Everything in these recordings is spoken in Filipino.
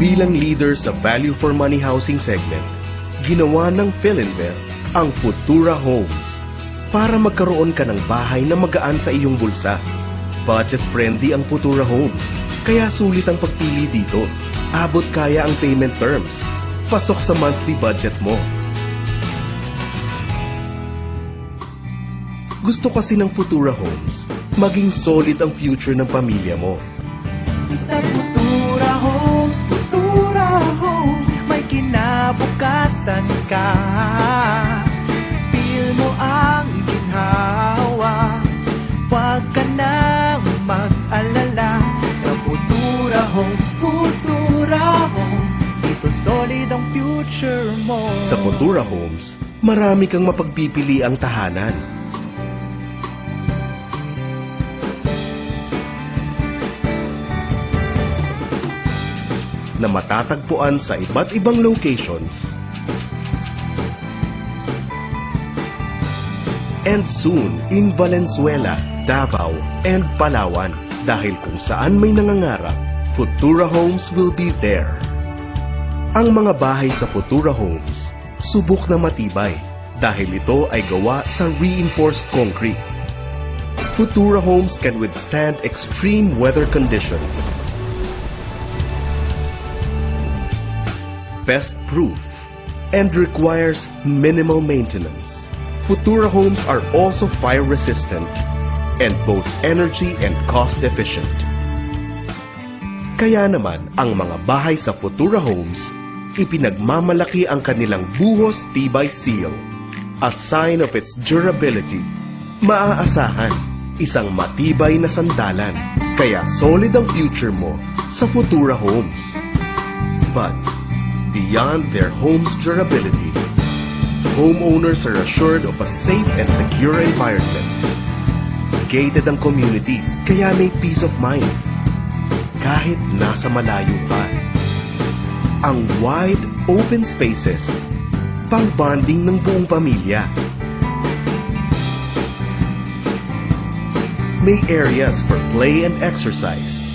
Bilang leader sa value for money housing segment, ginawa ng PhilInvest ang Futura Homes para magkaroon ka ng bahay na magaan sa iyong bulsa. Budget-friendly ang Futura Homes, kaya sulit ang pagpili dito. Abot kaya ang payment terms. Pasok sa monthly budget mo. Gusto kasi ng Futura Homes, maging solid ang future ng pamilya mo. Sa Futura kinabukasan ka Feel mo ang ginhawa. Huwag ka nang mag-alala Sa Futura Homes, Futura Homes. Dito solid ang future mo. Sa Futura Homes, marami kang mapagpipili ang tahanan. Na matatagpuan sa iba't ibang locations. And soon in Valenzuela, Davao, and Palawan dahil kung saan may nangangarap, Futura Homes will be there. Ang mga bahay sa Futura Homes, subok na matibay dahil ito ay gawa sa reinforced concrete. Futura Homes can withstand extreme weather conditions. Pest-proof and requires minimal maintenance. Futura Homes are also fire resistant and both energy and cost efficient. Kaya naman, ang mga bahay sa Futura Homes, ipinagmamalaki ang kanilang buhos tibay seal. A sign of its durability. Maaasahan, isang matibay na sandalan. Kaya solid ang future mo sa Futura Homes. But, beyond their home's durability, homeowners are assured of a safe and secure environment. Gated ang communities, kaya may peace of mind kahit nasa malayo ka. Ang wide, open spaces, pang-bonding ng buong pamilya. May areas for play and exercise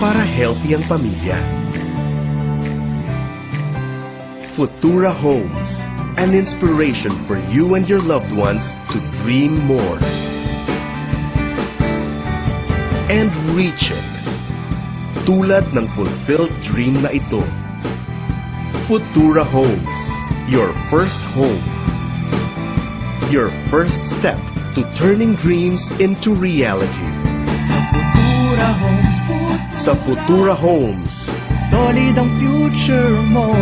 para healthy ang pamilya. Futura Homes, an inspiration for you and your loved ones to dream more and reach it tulad ng fulfilled dream na ito. Futura Homes, your first home. Your first step to turning dreams into reality. Futura Homes, Futura Sa Futura Homes, Solid ang future mo